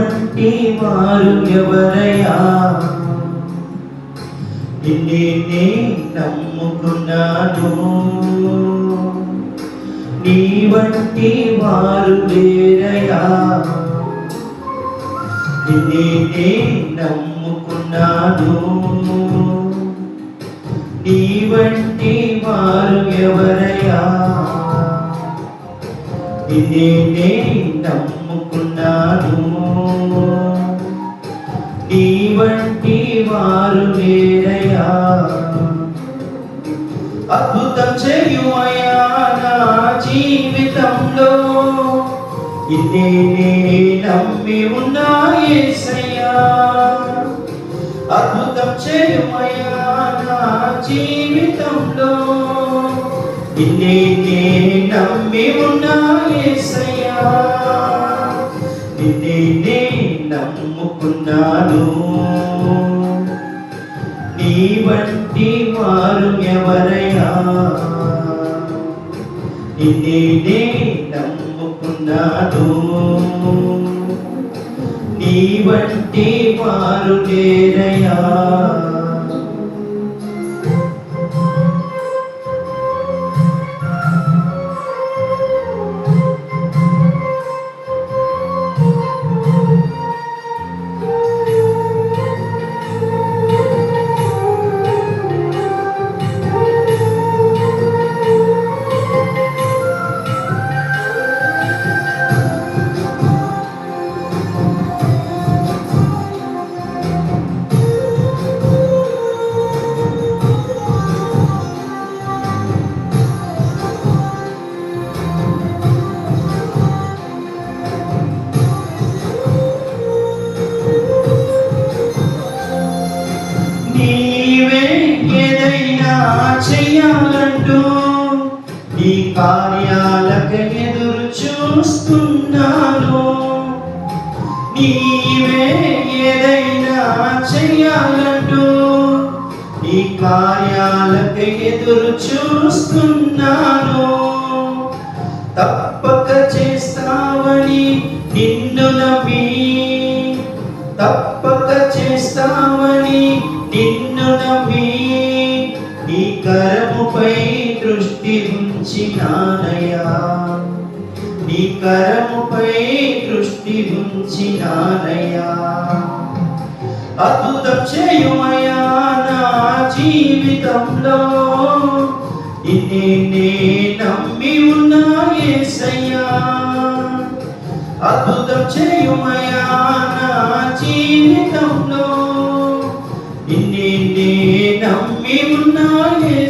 వంటి వారు ఎవరయా నిన్నే నమ్ముకున్నాను. నీ వంటి వారు వేరయా నిన్నే నమ్ముకున్నాను. నీ వంటి వారు ఎవరయా నిన్నే నమ్ము అద్భుతం చేయుమయా నా జీవితంలో. ఇదే నమ్మి ఉన్నా అద్భుతం చేయుమయా నా జీవితంలో. ఇదే నమ్మి ఉన్నా నిన్నే నమ్ముకున్నాను. నీ వంటి వారు ఎవరై నిన్నే నమ్ముకున్నాను నీ వంటి వారు లేరయ్యా చెయ్యాలంటూ నీ కార్యాలకు ఎదురు చూస్తున్నాను. నీవే ఏదైనా చెయ్యాలంటూ నీ కార్యాలకు ఎదురు చూస్తున్నాను. తప్పక చేస్తావని నిన్ను నమ్మి తప్పక చేస్తావని నిన్ను నమ్మి. కరముపై దృష్టి ఉంచినానయ్యా. నీ కరముపై దృష్టి ఉంచినానయ్యా. అద్భుతం చేయుమయా నా జీవితంలో. ఇన్ని నమ్మి ఉన్నా యేసయ్యా అద్భుతం చేయుమయా నా జీవితంలో. ఇన్ని నమ్మి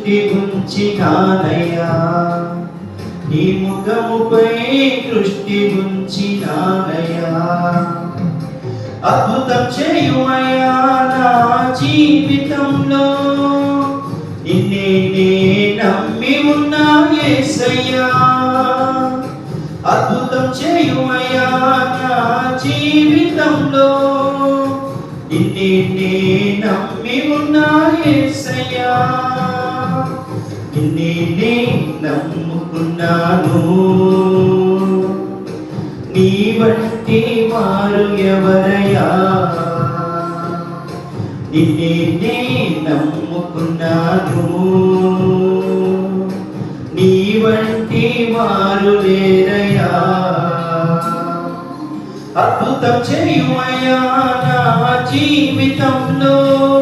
ముఖముపై ఉంచినానయ్యా. నీ ముఖముపై దృష్టి ఉంచినానయ్యా. అద్భుతం చేయుమయ్యా నా జీవితంలో. నిన్నే నే నమ్మి ఉన్నా ఏసయ్యా. అద్భుతం చేయుమయ్యా నా జీవితంలో. నిన్నే నే నమ్మి ఉన్నా ఏసయ్యా. నిన్నే నమ్ముకున్నాను. నీ వంటి వారు ఎవరయా నిన్నే నమ్ముకున్నాను. నీ వంటి వారు లేరయా అద్భుతం చేయుమయా నా జీవితంలో.